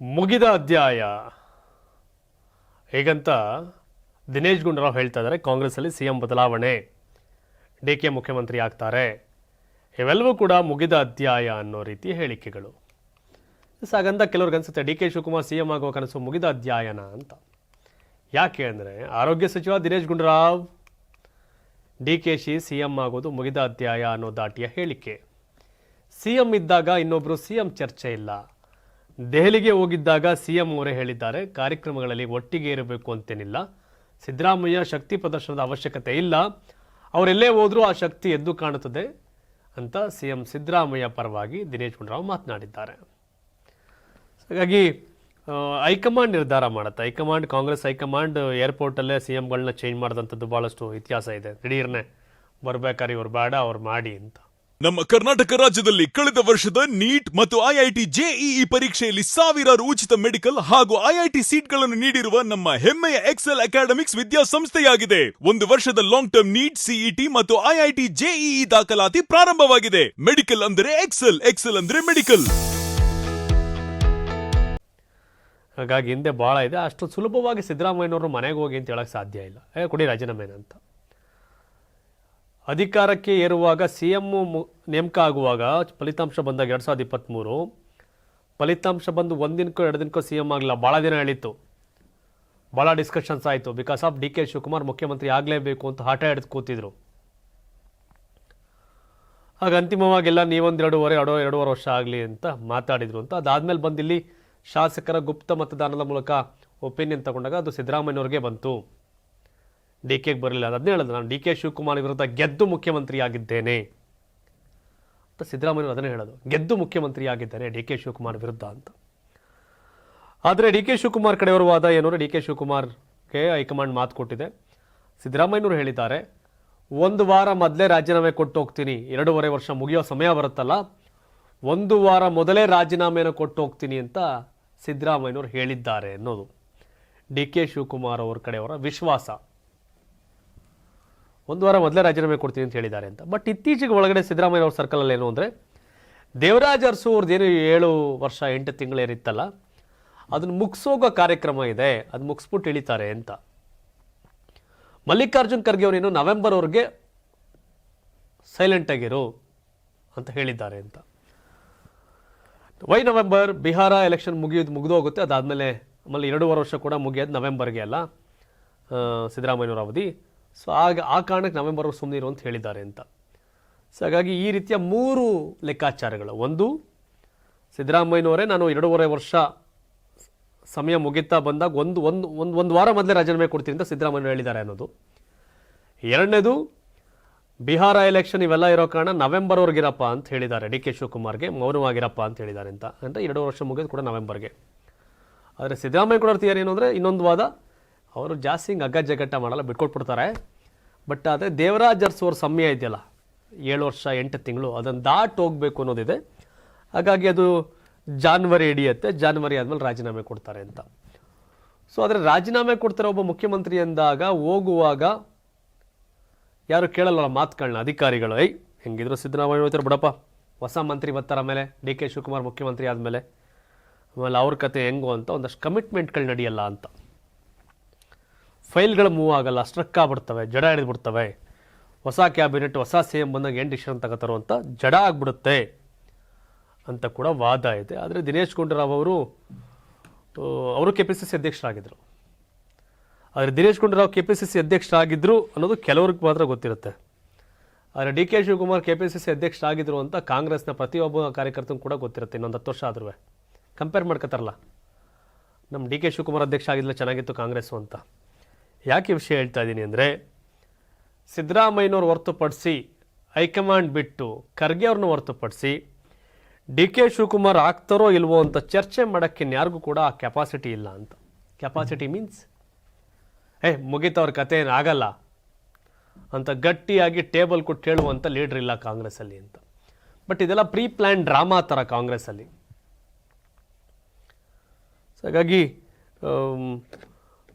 ಮುಗಿದ ಅಧ್ಯಾಯ. ಹೇಗಂತ ದಿನೇಶ್ ಗುಂಡೂರಾವ್ ಹೇಳ್ತಾ ಇದ್ದಾರೆ, ಕಾಂಗ್ರೆಸ್ಸಲ್ಲಿ ಸಿ ಎಂ ಬದಲಾವಣೆ. ಡಿ ಕೆ ಮುಖ್ಯಮಂತ್ರಿ ಆಗ್ತಾರೆ. ಇವೆಲ್ಲವೂ ಕೂಡ ಮುಗಿದ ಅಧ್ಯಾಯ ಅನ್ನೋ ರೀತಿ ಹೇಳಿಕೆಗಳು. ಸಾಗಂತ ಕೆಲವ್ರಿಗೆ ಅನಿಸುತ್ತೆ, D K Shivakumar C M ಆಗುವ ಕನಸು ಮುಗಿದ ಅಧ್ಯಾಯನ ಅಂತ. ಯಾಕೆ ಅಂದರೆ, ಆರೋಗ್ಯ ಸಚಿವ ದಿನೇಶ್ ಗುಂಡೂರಾವ್, ಡಿ ಕೆ ಶಿ ಸಿ ಎಂ ಆಗೋದು ಮುಗಿದ ಅಧ್ಯಾಯ ಅನ್ನೋ ದಾಟಿಯ ಹೇಳಿಕೆ. ಸಿ ಎಂ ಇದ್ದಾಗ ಇನ್ನೊಬ್ಬರು ಸಿ ಎಂ ಚರ್ಚೆ ಇಲ್ಲ. ದೆಹಲಿಗೆ ಹೋಗಿದ್ದಾಗ ಸಿಎಂ ಅವರೇ ಹೇಳಿದ್ದಾರೆ, ಕಾರ್ಯಕ್ರಮಗಳಲ್ಲಿ ಒಟ್ಟಿಗೆ ಇರಬೇಕು ಅಂತೇನಿಲ್ಲ. ಸಿದ್ದರಾಮಯ್ಯ ಶಕ್ತಿ ಪ್ರದರ್ಶನದ ಅವಶ್ಯಕತೆ ಇಲ್ಲ. ಅವರೆಲ್ಲೇ ಹೋದರೂ ಆ ಶಕ್ತಿ ಎದ್ದು ಕಾಣುತ್ತದೆ ಅಂತ ಸಿಎಂ ಸಿದ್ದರಾಮಯ್ಯ ಪರವಾಗಿ ದಿನೇಶ್ ಗುಂಡೂರಾವ್ ಮಾತನಾಡಿದ್ದಾರೆ. ಹಾಗಾಗಿ ಹೈಕಮಾಂಡ್ ನಿರ್ಧಾರ ಮಾಡುತ್ತೆ. High command, Congress high command ಏರ್ಪೋರ್ಟಲ್ಲೇ C ಎಂಗಳನ್ನ ಚೇಂಜ್ ಮಾಡಿದಂಥದ್ದು ಭಾಳಷ್ಟು ಇತಿಹಾಸ ಇದೆ. ದಿಢೀರ್ನೆ, ಬರ್ಬೇಕಾದ್ರೆ ಇವ್ರು ಬೇಡ, ಅವ್ರು ಮಾಡಿ ಅಂತ. ನಮ್ಮ ಕರ್ನಾಟಕ ರಾಜ್ಯದಲ್ಲಿ ಕಳೆದ ವರ್ಷದ ನೀಟ್ ಮತ್ತು ಐಐಟಿ ಜೆಇಇ ಪರೀಕ್ಷೆಯಲ್ಲಿ ಸಾವಿರಾರು ಉಚಿತ ಮೆಡಿಕಲ್ ಹಾಗೂ ಐಐಟಿ ಸೀಟ್ಗಳನ್ನು ನೀಡಿರುವ ನಮ್ಮ ಹೆಮ್ಮೆಯ ಎಕ್ಸೆಲ್ ಅಕಾಡೆಮಿಕ್ಸ್ ವಿದ್ಯಾಸಂಸ್ಥೆಯಾಗಿದೆ. ಒಂದು ವರ್ಷದ ಲಾಂಗ್ ಟರ್ಮ್ ನೀಟ್ ಸಿಇಟಿ ಮತ್ತು ಐಐಟಿ ಜೆಇಇ ದಾಖಲಾತಿ ಪ್ರಾರಂಭವಾಗಿದೆ. ಮೆಡಿಕಲ್ ಅಂದರೆ ಎಕ್ಸೆಲ್ ಎಕ್ಸೆಲ್ ಅಂದ್ರೆ ಮೆಡಿಕಲ್. ಹಾಗಾಗಿ ಹಿಂದೆ ಭಾಳ ಇದೆ. ಅಷ್ಟು ಸುಲಭವಾಗಿ ಸಿದ್ದರಾಮಯ್ಯನವರು ಮನೆಗೆ ಹೋಗಿ ಅಂತ ಹೇಳಕ್ ಸಾಧ್ಯ ಇಲ್ಲ. ಕೊಡಿ ರಾಜೀನಾಮೆನ ಅಂತ. ಅಧಿಕಾರಕ್ಕೆ ಏರುವಾಗ ಸಿ ಎಂ ನೇಮಕ ಆಗುವಾಗ ಫಲಿತಾಂಶ ಬಂದಾಗ ಎರಡು ಸಾವಿರದ ಇಪ್ಪತ್ತ್ಮೂರು ಫಲಿತಾಂಶ ಬಂದು ಒಂದಿನಕ್ಕೋ ಎರಡು ದಿನಕ್ಕೋ ಸಿ ಎಂ ಆಗಲಿಲ್ಲ. ಭಾಳ ದಿನ ಹೇಳಿತ್ತು. ಭಾಳ ಡಿಸ್ಕಷನ್ಸ್ ಆಯಿತು. Because of D K Shivakumar ಮುಖ್ಯಮಂತ್ರಿ ಆಗಲೇಬೇಕು ಅಂತ ಹಠ ಹಿಡಿದು ಕೂತಿದ್ರು. ಆಗ ಅಂತಿಮವಾಗೆಲ್ಲ ನೀವೊಂದು ಎರಡೂವರೆ, ಎರಡೋ, ಎರಡೂವರೆ ವರ್ಷ ಆಗಲಿ ಅಂತ ಮಾತಾಡಿದ್ರು ಅಂತ. ಅದಾದಮೇಲೆ ಬಂದಿಲ್ಲಿ ಶಾಸಕರ ಗುಪ್ತ ಮತದಾನದ ಮೂಲಕ ಒಪಿನಿಯನ್ ತಗೊಂಡಾಗ ಅದು ಸಿದ್ದರಾಮಯ್ಯವ್ರಿಗೆ ಬಂತು. ಡಿ ಕೆಗೆ ಬರಲಿಲ್ಲ. ಅದನ್ನೇ ಹೇಳೋದು. ನಾನು ಡಿ ಕೆ ಶಿವಕುಮಾರ್ ವಿರುದ್ಧ ಗೆದ್ದು ಮುಖ್ಯಮಂತ್ರಿ ಆಗಿದ್ದೇನೆ ಅಂತ ಸಿದ್ದರಾಮಯ್ಯ ಅದನ್ನೇ ಹೇಳೋದು. ಗೆದ್ದು ಮುಖ್ಯಮಂತ್ರಿ ಆಗಿದ್ದೇನೆ ಡಿ ಕೆ ಶಿವಕುಮಾರ್ ವಿರುದ್ಧ ಅಂತ. ಆದರೆ ಡಿ ಕೆ ಶಿವಕುಮಾರ್ ಕಡೆಯವರು ವಾದ ಏನು ಡಿ ಕೆ ಶಿವಕುಮಾರ್ಗೆ ಹೈಕಮಾಂಡ್ ಮಾತು ಕೊಟ್ಟಿದೆ. ಸಿದ್ದರಾಮಯ್ಯನವರು ಹೇಳಿದ್ದಾರೆ, ಒಂದು ವಾರ ಮೊದಲೇ ರಾಜೀನಾಮೆ ಕೊಟ್ಟು ಹೋಗ್ತೀನಿ. ಎರಡೂವರೆ ವರ್ಷ ಮುಗಿಯೋ ಸಮಯ ಬರುತ್ತಲ್ಲ, ಒಂದು ವಾರ ಮೊದಲೇ ರಾಜೀನಾಮೆಯನ್ನು ಕೊಟ್ಟು ಹೋಗ್ತೀನಿ ಅಂತ ಸಿದ್ದರಾಮಯ್ಯನವರು ಹೇಳಿದ್ದಾರೆ ಅನ್ನೋದು. ಡಿ ಕೆ ಶಿವಕುಮಾರ್ ಅವ್ರ ಕಡೆಯವರ ವಿಶ್ವಾಸ. ಒಂದು ವಾರ ಮೊದಲೇ ರಾಜೀನಾಮೆ ಕೊಡ್ತೀನಿ ಅಂತ ಹೇಳಿದ್ದಾರೆ ಅಂತ. ಬಟ್ ಇತ್ತೀಚೆಗೆ ಒಳಗಡೆ ಸಿದ್ದರಾಮಯ್ಯ ಅವ್ರ ಸರ್ಕಲಲ್ಲಿ ಏನು ಅಂದರೆ, ದೇವರಾಜ್ ಅರಸು ಅವ್ರದ್ದೇನು ಏಳು ವರ್ಷ, ಎಂಟು ತಿಂಗಳೇನಿತ್ತಲ್ಲ ಅದನ್ನು ಮುಗಿಸೋಗೋ ಕಾರ್ಯಕ್ರಮ ಇದೆ, ಅದು ಮುಗಿಸ್ಬಿಟ್ಟು ಇಳಿತಾರೆ ಅಂತ. ಮಲ್ಲಿಕಾರ್ಜುನ್ ಖರ್ಗೆ ಅವರೇನು ನವೆಂಬರ್ ಅವ್ರಿಗೆ ಸೈಲೆಂಟ್ ಆಗಿರು ಅಂತ ಹೇಳಿದ್ದಾರೆ ಅಂತ. ವೈ ನವೆಂಬರ್, ಬಿಹಾರ ಎಲೆಕ್ಷನ್ ಮುಗಿಯೋದು ಮುಗಿದೋಗುತ್ತೆ, ಅದಾದಮೇಲೆ ಆಮೇಲೆ ಎರಡೂವರೆ ವರ್ಷ ಕೂಡ ಮುಗಿಯೋದು ನವೆಂಬರ್ಗೆ ಅಲ್ಲ ಸಿದ್ದರಾಮಯ್ಯನವರ ಅವಧಿ. ಸೊ ಆಗ ಆ ಕಾರಣಕ್ಕೆ ನವೆಂಬರ್ ಸುಮ್ಮನೆ ಇರು ಅಂತ ಹೇಳಿದ್ದಾರೆ ಅಂತ. ಸೊ ಹಾಗಾಗಿ ಈ ರೀತಿಯ ಮೂರು ಲೆಕ್ಕಾಚಾರಗಳು. ಒಂದು, ಸಿದ್ದರಾಮಯ್ಯನವರೇ ನಾನು ಎರಡೂವರೆ ವರ್ಷ ಸಮಯ ಮುಗಿತಾ ಬಂದಾಗ ಒಂದು ಒಂದು ಒಂದು ಒಂದು ವಾರ ಮೊದಲೇ ರಾಜೀನಾಮೆ ಕೊಡ್ತೀನಿ ಅಂತ ಸಿದ್ದರಾಮಯ್ಯ ಹೇಳಿದ್ದಾರೆ ಅನ್ನೋದು. ಎರಡನೇದು, ಬಿಹಾರ ಎಲೆಕ್ಷನ್ ಇವೆಲ್ಲ ಇರೋ ಕಾರಣ ನವೆಂಬರ್ವರೆಗಿರಪ್ಪ ಅಂತ ಹೇಳಿದ್ದಾರೆ. ಡಿ ಕೆ ಶಿವಕುಮಾರ್ಗೆ ಮೌನವಾಗಿರಪ್ಪ ಅಂತ ಹೇಳಿದ್ದಾರೆ ಅಂತ. ಅಂದರೆ ಎರಡು ವರ್ಷ ಮುಗಿದು ಕೂಡ ನವೆಂಬರ್ಗೆ. ಆದರೆ ಸಿದ್ದರಾಮಯ್ಯ ಕೂಡ ಥಿಯರಿ ಏನು ಅಂದರೆ ಇನ್ನೊಂದು ವಾದ ಅವರು ಜಾಸ್ತಿ ಹಿಂಗೆ ಅಗ್ಗ ಜಗ್ಗಟ್ಟ ಮಾಡಲ್ಲ, ಬಿಟ್ಕೊಟ್ಬಿಡ್ತಾರೆ. ಬಟ್ ಅದೇ ದೇವರಾಜ್ ಅರ್ಸ್ ಸಮಯ ಇದೆಯಲ್ಲ, ಏಳು ವರ್ಷ, ಎಂಟು ತಿಂಗಳು, ಅದನ್ನು ದಾಟ್ ಹೋಗಬೇಕು ಅನ್ನೋದಿದೆ. ಹಾಗಾಗಿ ಅದು ಜಾನ್ವರಿ ಹಿಡಿಯುತ್ತೆ, ಜಾನ್ವರಿ ಆದಮೇಲೆ ರಾಜೀನಾಮೆ ಕೊಡ್ತಾರೆ ಅಂತ. ಸೊ ಆದರೆ ರಾಜೀನಾಮೆ ಕೊಡ್ತಾರೆ ಒಬ್ಬ ಮುಖ್ಯಮಂತ್ರಿ ಅಂದಾಗ ಹೋಗುವಾಗ ಯಾರು ಕೇಳಲ್ಲ ಮಾತುಗಳನ್ನ ಅಧಿಕಾರಿಗಳು ಐ ಹೆಂಗಿದ್ರು ಸಿದ್ದರಾಮಯ್ಯ ಹೇಳ್ತಾರೆ ಬಿಡಪ್ಪ. ಹೊಸ ಮಂತ್ರಿ ಬರ್ತಾರೆ ಆಮೇಲೆ, ಡಿ ಕೆ ಶಿವಕುಮಾರ್ ಮುಖ್ಯಮಂತ್ರಿ ಆದಮೇಲೆ. ಆಮೇಲೆ ಅವ್ರ ಕತೆ ಹೆಂಗೋ ಅಂತ ಒಂದಷ್ಟು ಕಮಿಟ್ಮೆಂಟ್ಗಳು ನಡೆಯಲ್ಲ ಅಂತ. ಫೈಲ್ಗಳು ಮೂವ್ ಆಗಲ್ಲ, ಸ್ಟ್ರಕ್ ಆಗ್ಬಿಡ್ತವೆ, ಜಡ ಹಿಡಿದ್ಬಿಡ್ತವೆ. ಹೊಸ ಕ್ಯಾಬಿನೆಟ್, ಹೊಸ ಸಿ ಎಂ ಬಂದಾಗ ಏನು ಡಿಸಿಷನ್ ತಗೋತಾರೋ ಅಂತ ಜಡ ಆಗಿಬಿಡುತ್ತೆ ಅಂತ ಕೂಡ ವಾದ ಇದೆ. ಆದರೆ ದಿನೇಶ್ ಗುಂಡೂರಾವ್ ಅವರು ಅವರು ಕೆ ಪಿ ಸಿ ಸಿ ಅಧ್ಯಕ್ಷರಾಗಿದ್ದರು ಆದರೆ Dinesh Gundu Rao K P C C ಅಧ್ಯಕ್ಷರಾಗಿದ್ದರು ಅನ್ನೋದು ಕೆಲವ್ರಿಗೆ ಮಾತ್ರ ಗೊತ್ತಿರುತ್ತೆ. ಆದರೆ D K Shivakumar K P C C ಅಧ್ಯಕ್ಷರಾಗಿದ್ದರು ಅಂತ ಕಾಂಗ್ರೆಸ್ನ ಪ್ರತಿಯೊಬ್ಬ ಕಾರ್ಯಕರ್ತರು ಕೂಡ ಗೊತ್ತಿರುತ್ತೆ, ಇನ್ನೊಂದು ಹತ್ತು ವರ್ಷ ಆದ್ರೂ ಕಂಪೇರ್ ಮಾಡ್ಕೋತಾರಲ್ಲ. ನಮ್ಮ ಡಿ ಕೆ ಶಿವಕುಮಾರ್ ಅಧ್ಯಕ್ಷ ಆಗಿದ್ದಿಲ್ಲ ಚೆನ್ನಾಗಿತ್ತು ಕಾಂಗ್ರೆಸ್ಸು ಅಂತ. ಯಾಕೆ ವಿಷಯ ಹೇಳ್ತಾ ಇದ್ದೀನಿ ಅಂದರೆ ಸಿದ್ದರಾಮಯ್ಯನವ್ರು ಹೊರತುಪಡಿಸಿ, ಹೈಕಮಾಂಡ್ ಬಿಟ್ಟು ಖರ್ಗೆ ಅವ್ರನ್ನ ಹೊರತುಪಡಿಸಿ, ಡಿ ಕೆ ಶಿವಕುಮಾರ್ ಆಗ್ತಾರೋ ಇಲ್ವೋ ಅಂತ ಚರ್ಚೆ ಮಾಡೋಕ್ಕೆ ಯಾರಿಗೂ ಕೂಡ ಕೆಪಾಸಿಟಿ ಇಲ್ಲ ಅಂತ. ಕೆಪಾಸಿಟಿ ಮೀನ್ಸ್ ಏ ಮುಗೀತವ್ರ ಕತೆ ಏನು ಆಗಲ್ಲ ಅಂತ ಗಟ್ಟಿಯಾಗಿ ಟೇಬಲ್ ಕೊಟ್ಟು ಹೇಳುವಂಥ ಲೀಡ್ರ್ ಇಲ್ಲ ಕಾಂಗ್ರೆಸ್ಸಲ್ಲಿ ಅಂತ. ಬಟ್ ಇದೆಲ್ಲ ಪ್ರೀ ಪ್ಲ್ಯಾನ್ ಡ್ರಾಮಾ ಥರ ಕಾಂಗ್ರೆಸ್ಸಲ್ಲಿ. ಸೊ ಹಾಗಾಗಿ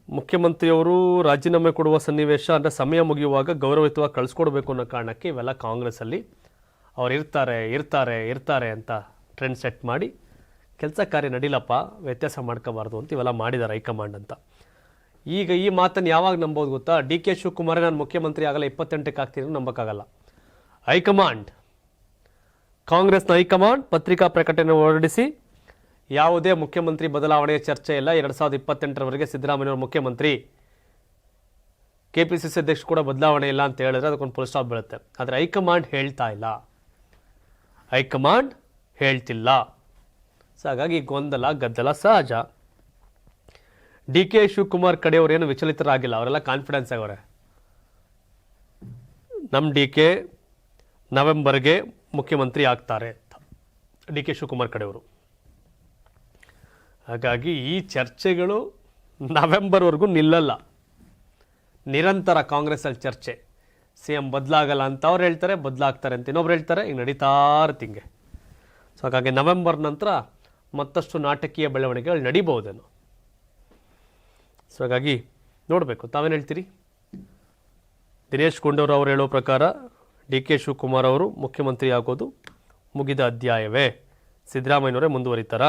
ಮುಖ್ಯಮಂತ್ರಿಯವರು ರಾಜೀನಾಮೆ ಕೊಡುವ ಸನ್ನಿವೇಶ, ಅಂದರೆ ಸಮಯ ಮುಗಿಯುವಾಗ ಗೌರವಯುತವಾಗಿ ಕಳಿಸ್ಕೊಡ್ಬೇಕು ಅನ್ನೋ ಕಾರಣಕ್ಕೆ ಇವೆಲ್ಲ ಕಾಂಗ್ರೆಸ್ಸಲ್ಲಿ ಅವ್ರು ಇರ್ತಾರೆ ಇರ್ತಾರೆ ಇರ್ತಾರೆ ಅಂತ ಟ್ರೆಂಡ್ ಸೆಟ್ ಮಾಡಿ ಕೆಲಸ ಕಾರ್ಯ ನಡೀಲಪ್ಪ, ವ್ಯತ್ಯಾಸ ಮಾಡ್ಕೋಬಾರ್ದು ಅಂತ ಇವೆಲ್ಲ ಮಾಡಿದ್ದಾರೆ ಹೈಕಮಾಂಡ್ ಅಂತ. ಈಗ ಈ ಮಾತನ್ನು ಯಾವಾಗ ನಂಬೋದು ಗೊತ್ತಾ? ಡಿ ಕೆ ಶಿವಕುಮಾರೇ ನಾನು ಮುಖ್ಯಮಂತ್ರಿ ಆಗಲ್ಲ ಇಪ್ಪತ್ತೆಂಟಕ್ಕೆ ಆಗ್ತೀನಿ ನಂಬೋಕ್ಕಾಗಲ್ಲ. ಹೈಕಮಾಂಡ್, ಕಾಂಗ್ರೆಸ್ನ ಹೈಕಮಾಂಡ್ ಪತ್ರಿಕಾ ಪ್ರಕಟಣೆ ಹೊರಡಿಸಿ ಯಾವುದೇ ಮುಖ್ಯಮಂತ್ರಿ ಬದಲಾವಣೆಯ ಚರ್ಚೆ ಇಲ್ಲ. ಎರಡು ಸಾವಿರದ ಇಪ್ಪತ್ತೆಂಟರವರೆಗೆ ಸಿದ್ದರಾಮಯ್ಯವರು ಮುಖ್ಯಮಂತ್ರಿ. ಕೆ ಪಿ ಸಿ ಸಿ ಅಧ್ಯಕ್ಷ ಕೂಡ ಬದಲಾವಣೆ ಇಲ್ಲ ಅಂತ ಹೇಳಿದ್ರೆ ಅದಕ್ಕೊಂದು ಫುಲ್ ಸ್ಟಾಪ್ ಬೀಳುತ್ತೆ. ಆದರೆ ಹೈಕಮಾಂಡ್ ಹೇಳ್ತಾ ಇಲ್ಲ. ಹೈಕಮಾಂಡ್ ಹೇಳ್ತಿಲ್ಲ. ಸೊ ಹಾಗಾಗಿ ಗೊಂದಲ, ಗದ್ದಲ ಸಹಜ. ಡಿ ಕೆ ಶಿವಕುಮಾರ್ ಕಡೆಯವರೇನು ವಿಚಲಿತರಾಗಿಲ್ಲ. ಅವರೆಲ್ಲ ಕಾನ್ಫಿಡೆನ್ಸ್ ಆಗವ್ರೆ. ನಮ್ಮ ಡಿ ಕೆ ನವೆಂಬರ್ಗೆ ಮುಖ್ಯಮಂತ್ರಿ ಆಗ್ತಾರೆ. ಡಿ ಕೆ ಶಿವಕುಮಾರ್ ಕಡೆಯವರು. ಹಾಗಾಗಿ ಈ ಚರ್ಚೆಗಳು ನವೆಂಬರ್ವರೆಗೂ ನಿಲ್ಲಲ್ಲ. ನಿರಂತರ ಕಾಂಗ್ರೆಸ್ಸಲ್ಲಿ ಚರ್ಚೆ. ಸಿ ಎಂ ಬದಲಾಗಲ್ಲ ಅಂತ ಅವ್ರು ಹೇಳ್ತಾರೆ, ಬದಲಾಗ್ತಾರೆ ಅಂತ ಇನ್ನೊಬ್ರು ಹೇಳ್ತಾರೆ, ಈಗ ನಡೀತಾ ಇರ್ತಿಂಗೆ ಸೊ ಹಾಗಾಗಿ ನವೆಂಬರ್ ನಂತರ ಮತ್ತಷ್ಟು ನಾಟಕೀಯ ಬೆಳವಣಿಗೆಗಳು ನಡಿಬಹುದೇನು. ಸೊ ಹಾಗಾಗಿ ನೋಡಬೇಕು, ತಾವೇನು ಹೇಳ್ತೀರಿ? ದಿನೇಶ್ ಅವರು ಹೇಳೋ ಪ್ರಕಾರ ಡಿ ಕೆ ಶಿವಕುಮಾರ್ ಅವರು ಮುಖ್ಯಮಂತ್ರಿ ಆಗೋದು ಮುಗಿದ ಅಧ್ಯಾಯವೇ. ಸಿದ್ದರಾಮಯ್ಯನವರೇ ಮುಂದುವರಿತಾರಾ?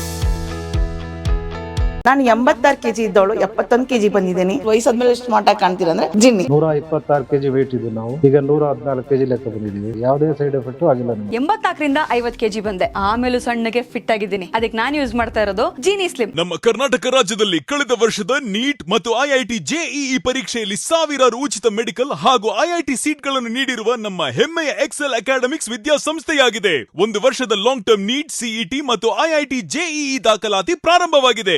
ನಾನು ಎಂಬತ್ತಾರು ಕೆಜಿ ಇದ್ದವಳು ಎಪ್ಪತ್ತೊಂದು ಕೆಜಿ ಬಂದಿದ್ದೀನಿ. ವಯಸ್ಸಾದ್ಮೇಲೆ ಎಷ್ಟು ಮಾಟ ಕಾಣ್ತೀರ ಅಂದ್ರೆ ಜಿನ್ನಿ. ನೂರ ಇಪ್ಪತ್ತಾರು ಕೆಜಿ ವೇಟ್ ಇದ್ದು ನಾವು. ಈಗ ನೂರ ಹದಿನಾಲ್ಕು ಕೆಜಿ ಲೆಕ್ಕ ಬಂದಿದ್ದೀವಿ. ಯಾವುದೇ ಸೈಡ್ ಎಫೆಕ್ಟ್ ಆಗಿಲ್ಲ ನಮಗೆ. ಎಂಬತ್ನಾಲ್ಕರಿಂದ ಐವತ್ ಕೆಜಿ ಬಂದೆ. ಆಮೇಲೂ ಸಣ್ಣಗೆ ಫಿಟ್ ಆಗಿದ್ದೀನಿ. ಅದಕ್ಕೆ ನಾನು ಯೂಸ್ ಮಾಡ್ತಾ ಇರೋದು ಜೀನಿ ಸ್ಲಿಮ್ ನಮ್ಮ ಕರ್ನಾಟಕ ರಾಜ್ಯದಲ್ಲಿ ಕಳೆದ ವರ್ಷದ ನೀಟ್ ಮತ್ತು ಐಐಟಿ ಜೆಇಇ ಪರೀಕ್ಷೆಯಲ್ಲಿ ಸಾವಿರಾರು ಉಚಿತ ಮೆಡಿಕಲ್ ಹಾಗೂ ಐಐಟಿ ಸೀಟ್ಗಳನ್ನು ನೀಡಿರುವ ನಮ್ಮ ಹೆಮ್ಮೆಯ ಎಕ್ಸೆಲ್ ಅಕಾಡೆಮಿಕ್ಸ್ ವಿದ್ಯಾಸಂಸ್ಥೆಯಾಗಿದೆ. ಒಂದು ವರ್ಷದ ಲಾಂಗ್ ಟರ್ಮ್ ನೀಟ್ ಸಿಇಟಿ ಮತ್ತು ಐಐಟಿ ಜೆಇಇ ದಾಖಲಾತಿ ಪ್ರಾರಂಭವಾಗಿದೆ.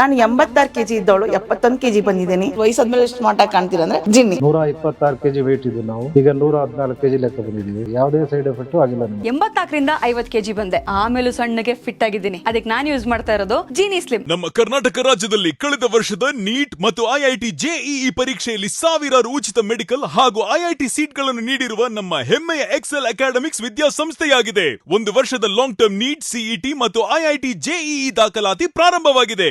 ನಾನು ಎಂಬತ್ತಾರು ಕೆಜಿ ಇದ್ದವಳು ಎಪ್ಪತ್ತೊಂದು ಕೆಜಿ ಬಂದಿದ್ದೀನಿ. ವಯಸ್ಸಾದ್ಮೇಲೆ ಸ್ಮಾರ್ಟ್ ಆಗಿ ಕಾಣ್ತೀರ ಅಂದ್ರೆ ಜಿನ್ನಿ. ನೂರ ಇಪ್ಪತ್ತಾರು ಕೆಜಿ ವೇಟ್ ಇದ್ದು ನಾವು. ಈಗ ನೂರ ಹದಿನಾಲ್ಕು ಕೆಜಿ ಲೆಕ್ಕ ಬಂದಿದ್ದೀವಿ. ಯಾವುದೇ ಸೈಡ್ ಎಫೆಕ್ಟ್ ಆಗಿಲ್ಲ ನಮಗೆ. ಎಂಬತ್ನಾಲ್ಕರಿಂದ ಐವತ್ ಕೆಜಿ ಬಂದೆ. ಆಮೇಲೆ ಸಣ್ಣಗೆ ಫಿಟ್ ಆಗಿದ್ದೀನಿ. ಅದಕ್ಕೆ ನಾನು ಯೂಸ್ ಮಾಡ್ತಾ ಇರೋದು ಜೀನಿ ಸ್ಲಿಮ್ ನಮ್ಮ ಕರ್ನಾಟಕ ರಾಜ್ಯದಲ್ಲಿ ಕಳೆದ ವರ್ಷದ ನೀಟ್ ಮತ್ತು ಐಐಟಿ ಜೆಇಇ ಪರೀಕ್ಷೆಯಲ್ಲಿ ಸಾವಿರಾರು ಉಚಿತ ಮೆಡಿಕಲ್ ಹಾಗೂ ಐಐಟಿ ಸೀಟ್ಗಳನ್ನು ನೀಡಿರುವ ನಮ್ಮ ಹೆಮ್ಮೆಯ ಎಕ್ಸೆಲ್ ಅಕಾಡೆಮಿಕ್ಸ್ ವಿದ್ಯಾಸಂಸ್ಥೆಯಾಗಿದೆ. ಒಂದು ವರ್ಷದ ಲಾಂಗ್ ಟರ್ಮ್ ನೀಟ್ ಸಿಇಟಿ ಮತ್ತು ಐಐಟಿ ಜೆಇಇ ದಾಖಲಾತಿ ಪ್ರಾರಂಭವಾಗಿದೆ.